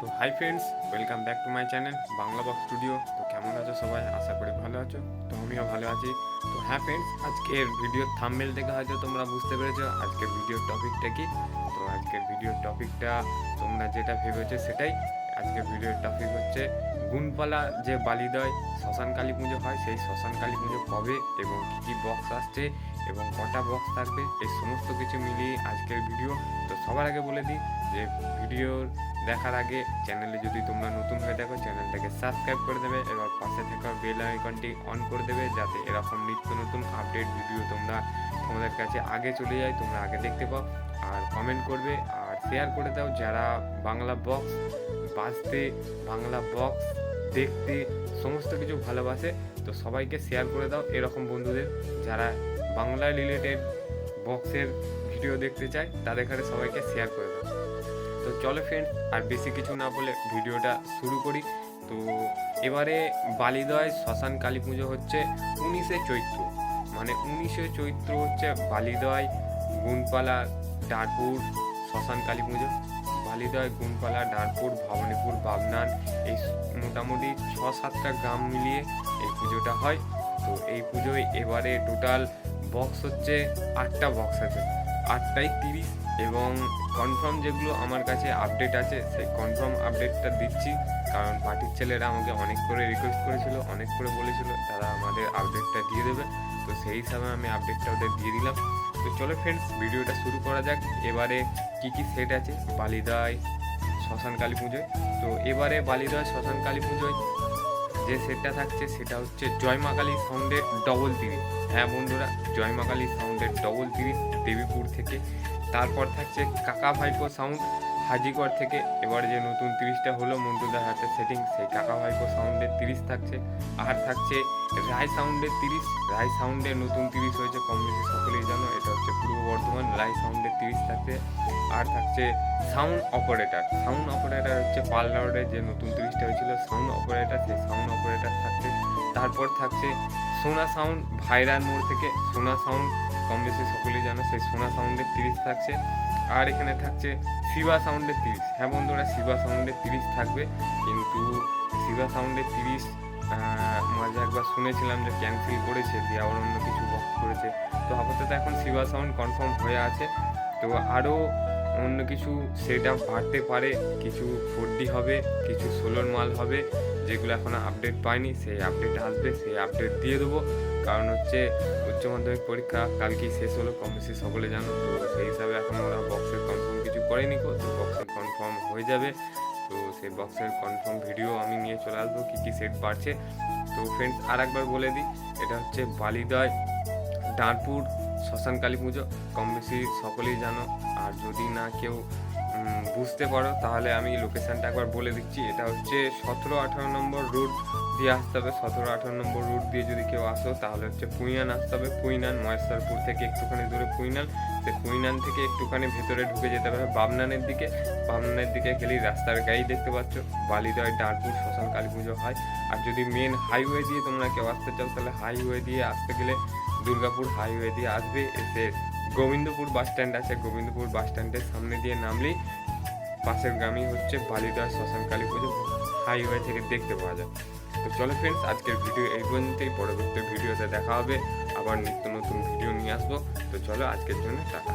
তো hi friends welcome back to my channel Bangla Box Studio তো কেমন আছো সবাই? আশা করি ভালো আছো। তো আমিও ভালো আছি। তো হ্যাঁ ফ্রেন্ডস আজকের ভিডিওর থাম্বেল থেকে হয়তো তোমরা বুঝতে পেরেছ আজকের ভিডিওর টপিকটা কি। তো আজকের ভিডিওর টপিকটা তোমরা যেটা ভেবেছো সেটাই। আজকের ভিডিওর টপিক হচ্ছে গুণপালা যে বালিদয় শ্মশান কালী পুজো হয়, সেই শ্মশান কালী পুজো কবে এবং কী কী বক্স আসছে এবং কটা বক্স থাকবে, এই সমস্ত কিছু মিলিয়ে আজকের ভিডিও তো সবার আগে বলে দিই যে ভিডিও দেখার আগে চ্যানেলে যদি তোমরা নতুন হয়ে থাকো চ্যানেলটাকে সাবস্ক্রাইব করে দেবে এবার পাশে থাকা বেল আইকনটি অন করে দেবে যাতে এরকম নিত্য নতুন আপডেট ভিডিও তোমরা তোমাদের কাছে আগে চলে যায়, তোমরা আগে দেখতে পাও। আর কমেন্ট করবে আর শেয়ার করে দাও যারা বাংলা বক্স বাজতে, বাংলা বক্স দেখতে সমস্ত কিছু ভালোবাসে, তো সবাইকে শেয়ার করে দাও এরকম বন্ধুদের যারা বাংলা রিলেটেড বক্সের ভিডিও দেখতে চায়, তাদের কাছে সবাইকে শেয়ার করে দাও। তো চলো ফ্রেন্ড আর বেশি কিছু না বলে ভিডিওটা শুরু করি। তো এবারে বালিদয় শ্মশান কালী পুজো হচ্ছে উনিশে চৈত্র। মানে উনিশে চৈত্র হচ্ছে বালিদয়, গুণপালা, ডারপুর, শ্মশান কালী পুজো। বালিদয়, গুণপালা, ডারপুর, ভবানীপুর, বাবনান, এই মোটামুটি ছ সাতটা গ্রাম মিলিয়ে এই পুজোটা হয়। তো এই পুজোয় এবারে টোটাল বক্স হচ্ছে আটটা বক্স আছে। আটটাই তিরিশ এবং কনফার্ম যেগুলো আমার কাছে আপডেট আছে, সেই কনফার্ম আপডেটটা দিচ্ছি। কারণ পার্টির ছেলেরা আমাকে অনেক করে রিকোয়েস্ট করেছিল, অনেক করে বলেছিল, তারা আমাদের আপডেটটা দিয়ে দেবে। তো সেই হিসাবে আমি আপডেটটা ওদের দিয়ে দিলাম। তো চলো ফ্রেন্ডস ভিডিওটা শুরু করা যাক। এবারে কি কি সেট আছে? বালিদায় শ্মশান কালী পুজোয়। তো এবারে বালিদায় শ্মশান কালী পুজোয় যে সেটটা থাকছে, সেটা হচ্ছে জয় মা কালী সাউন্ডের ডবল তিরিশ হ্যাঁ বন্ধুরা, জয় মা কালী সাউন্ডের ডবল তিরিশ দেবীপুর থেকে তারপর থাকছে কাকা ভাইপো সাউন্ড হাজিগড় থেকে এবার যে নতুন তিরিশটা হলো মন্টুদার হাতে সেটিং সেই কাকা ভাইপো সাউন্ডের তিরিশ থাকছে। আর থাকছে রায় সাউন্ডের তিরিশ। রায় সাউন্ডের নতুন তিরিশ হয়েছে, কম বেশি সকলেই জানো, এটা হচ্ছে পূর্ব বর্ধমান। রায় সাউন্ডের তিরিশ থাকছে। আর থাকছে সাউন্ড অপারেটর সাউন্ড অপারেটর হচ্ছে পার্লারের যে নতুন তিরিশটা হয়েছিল সাউন্ড অপারেটর সেই সাউন্ড অপারেটর থাকছে। তারপর থাকছে সোনা সাউন্ড ভাইরান মোড় থেকে সোনা সাউন্ড কম বেশি সকলেই জানো, সেই সোনা সাউন্ডের তিরিশ থাকছে। আর এখানে থাকছে শিবা সাউন্ডের তিরিশ। হ্যাঁ বন্ধুরা, শিবা সাউন্ডের তিরিশ থাকবে। কিন্তু শিবা সাউন্ডের তিরিশ মাঝে একবার শুনেছিলাম যে ক্যান্সেল করেছে, দিয়ে আবার অন্য কিছু বক্স করেছে। তো আপাতত এখন শিবা সাউন্ড কনফার্ম হয়ে আছে। তো আরও অন্য কিছু সেটা বাড়তে পারে, কিছু ফোরডি হবে, কিছু ষোলোর মাল হবে, যেগুলো এখনও আপডেট পাইনি, সেই আপডেট আসবে, সেই আপডেট দিয়ে দেবো। কারণ হচ্ছে উচ্চ মাধ্যমিক পরীক্ষা কালকেই শেষ হলো, কম বেশি সকলে জানো, তো সেই হিসাবে এখন ওরা বক্সের কনফার্ম কিছু করেনি তো বক্সের কনফার্ম হয়ে যাবে। তো সেই বক্সের কনফার্ম ভিডিও আমি নিয়ে চলে আসব, কী কী সেট বাড়ছে। তো ফ্রেন্ডস আর একবার বলে দিই, এটা হচ্ছে বালিদয় ডাঁরপুর শ্মশান কালী পুজো। কম বেশি সকলেই জানো। আর যদি না কেউ বুঝতে পারো, তাহলে আমি লোকেশানটা একবার বলে দিচ্ছি। এটা হচ্ছে সতেরো আঠারো নম্বর রুট দিয়ে আসতে হবে। সতেরো আঠারো নম্বর রুট দিয়ে যদি কেউ আসো, তাহলে হচ্ছে পুইনান আসতে হবে। পুইনান মহেশ্বরপুর থেকে একটুখানি দূরে পুইনান। সে পুইনান থেকে একটুখানি ভেতরে ঢুকে যেতে হবে বামনানের দিকে। বামনানের দিকে গেলেই রাস্তার গাড়ি দেখতে পাচ্ছ। বালিদয়, ডারপুর, শ্মশান কালী পুজো হয়। আর যদি মেন হাইওয়ে দিয়ে তোমরা কেউ আসতে চাও, তাহলে হাইওয়ে দিয়ে আসতে গেলে দুর্গাপুর হাইওয়ে দিয়ে আসবে, এসে গোবিন্দপুর বাস স্ট্যান্ড আছে। গোবিন্দপুর বাস স্ট্যান্ডের সামনে দিয়ে নামলেই পাশের গ্রামই হচ্ছে বালিদয় শ্মশান কালী পুজো হাইওয়ে থেকে দেখতে পাওয়া যায়। তো চলো ফ্রেন্ডস আজকের ভিডিও এই পর্যন্তই। পরবর্তী ভিডিওতে দেখা হবে। আবার নিত্য নতুন ভিডিও নিয়ে আসব। তো চলো আজকের জন্য টাটা।